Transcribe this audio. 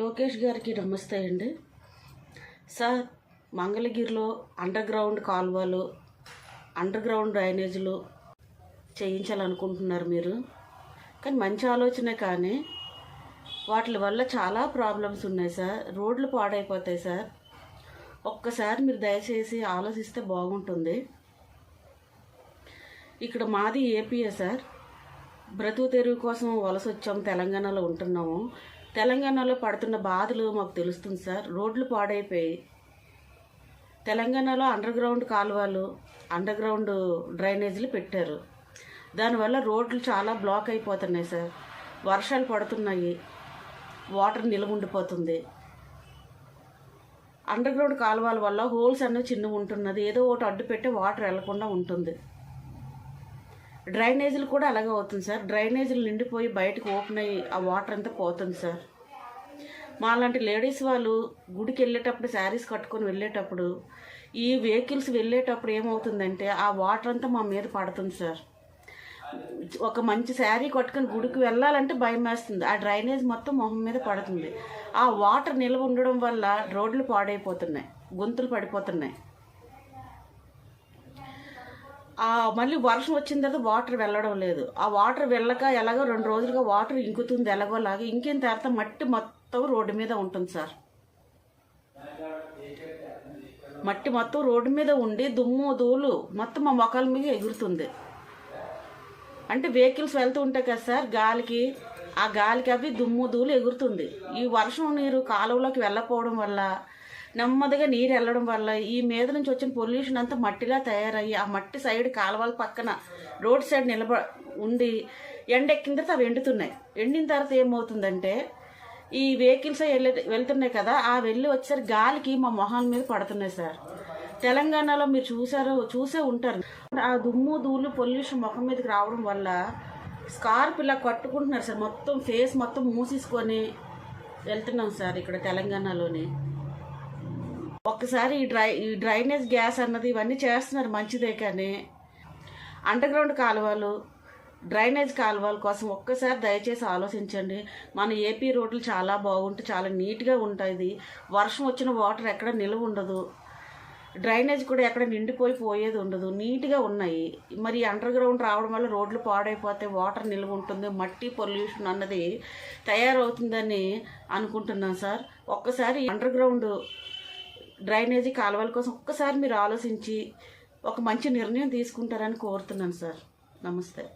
లోకేష్ గారికి నమస్తే అండి సార్ మంగళగిరిలో అండర్ గ్రౌండ్ కాలువలు అండర్ గ్రౌండ్ డ్రైనేజీలు చేయించాలనుకుంటున్నారు మీరు. కానీ మంచి ఆలోచనే కానీ వాటి వల్ల చాలా ప్రాబ్లమ్స్ ఉన్నాయి సార్. రోడ్లు పాడైపోతాయి సార్. ఒక్కసారి మీరు దయచేసి ఆలోచిస్తే బాగుంటుంది. ఇక్కడ మాది ఏపీఏ సార్. బ్రతుకు తెరువు కోసం వలస వచ్చాము తెలంగాణలో ఉంటున్నాము. తెలంగాణలో పడుతున్న బాధలు మాకు తెలుస్తుంది సార్. రోడ్లు పాడైపోయి తెలంగాణలో అండర్ గ్రౌండ్ కాలువలు అండర్ గ్రౌండ్ డ్రైనేజీలు పెట్టారు. దానివల్ల రోడ్లు చాలా బ్లాక్ అయిపోతున్నాయి సార్. వర్షాలు పడుతున్నాయి. వాటర్ నిల్వ ఉండిపోతుంది అండర్ గ్రౌండ్ కాలువల వల్ల హోల్స్ అనేవి చిన్న ఉంటున్నది ఏదో ఒకటి అడ్డు పెట్టి వాటర్ వెళ్ళకుండా ఉంటుంది. డ్రైనేజీలు కూడా అలాగే అవుతుంది సార్. డ్రైనేజీలు నిండిపోయి బయటకు ఓపెన్ అయ్యి ఆ వాటర్ అంతా పోతుంది సార్. మాలాంటి లేడీస్ వాళ్ళు గుడికి వెళ్ళేటప్పుడు శారీస్ కట్టుకొని వెళ్ళేటప్పుడు ఈ వెహికల్స్ వెళ్ళేటప్పుడు ఏమవుతుందంటే ఆ వాటర్ అంతా మా మీద పడుతుంది సార్. ఒక మంచి శారీ కట్టుకొని గుడికి వెళ్ళాలంటే భయం వేస్తుంది. ఆ డ్రైనేజ్ మొత్తం మొహం మీద పడుతుంది. ఆ వాటర్ నిల్వ ఉండడం వల్ల రోడ్లు పాడైపోతున్నాయి గొంతులు పడిపోతున్నాయి. ఆ మళ్ళీ వర్షం వచ్చిన తర్వాత వాటర్ వెళ్ళడం లేదు. ఆ వాటర్ వెళ్ళక ఎలాగో రెండు రోజులుగా వాటర్ ఇంకుతుంది ఎలాగోలాగా ఇంకేం తర్వాత మట్టి మొత్తం రోడ్డు మీద ఉంటుంది సార్. మట్టి మొత్తం రోడ్డు మీద ఉండి దుమ్ము ధూళి మొత్తం మా మొక్కల మీద ఎగురుతుంది. అంటే వెహికల్స్ వెళ్తూ ఉంటాయి కదా సార్ గాలికి ఆ గాలికి అవి దుమ్ము ధూళి ఎగురుతుంది. ఈ వర్షం నీరు కాలువలోకి వెళ్ళకపోవడం వల్ల నెమ్మదిగా నీరు వెళ్ళడం వల్ల ఈ మీద నుంచి వచ్చిన పొల్యూషన్ అంతా మట్టిలా తయారయ్యి ఆ మట్టి సైడ్ కాలువల పక్కన రోడ్ సైడ్ నిలబ ఉండి ఎండ ఎక్కిన తర్వాత అవి ఎండుతున్నాయి. ఎండిన తర్వాత ఏమవుతుందంటే ఈ వెహికల్స్ వెళ్ళే వెళ్తున్నాయి కదా ఆ వెళ్ళి వచ్చేసరికి గాలికి మా మొహాల మీద పడుతున్నాయి సార్. తెలంగాణలో మీరు చూసారు చూసే ఉంటారు. ఆ దుమ్ము ధూళి పొల్యూషన్ ముఖం మీదకి రావడం వల్ల స్కార్ప్ ఇలా కట్టుకుంటున్నారు సార్. మొత్తం ఫేస్ మొత్తం మూసేసుకొని వెళ్తున్నాం సార్ ఇక్కడ తెలంగాణలోని. ఒక్కసారి ఈ డ్రై ఈ డ్రైనేజ్ గ్యాస్ అన్నది ఇవన్నీ చేస్తున్నారు మంచిదే కానీ అండర్గ్రౌండ్ కాలువలు డ్రైనేజ్ కాలువల కోసం ఒక్కసారి దయచేసి ఆలోచించండి. మన ఏపీ రోడ్లు చాలా బాగుంటాయి చాలా నీట్గా ఉంటుంది వర్షం వచ్చిన వాటర్ ఎక్కడ నిల్వ ఉండదు. డ్రైనేజ్ కూడా ఎక్కడ నిండిపోయి పోయేది ఉండదు. నీట్గా ఉన్నాయి. మరి అండర్ గ్రౌండ్ రావడం వల్ల రోడ్లు పాడైపోతే వాటర్ నిల్వ ఉంటుంది మట్టి పొల్యూషన్ అన్నది తయారవుతుందని అనుకుంటున్నాను సార్. ఒక్కసారి అండర్ గ్రౌండ్ డ్రైనేజీ కాలువల కోసం ఒక్కసారి మీరు ఆలోచించి ఒక మంచి నిర్ణయం తీసుకుంటారని కోరుతున్నాను సార్. నమస్తే.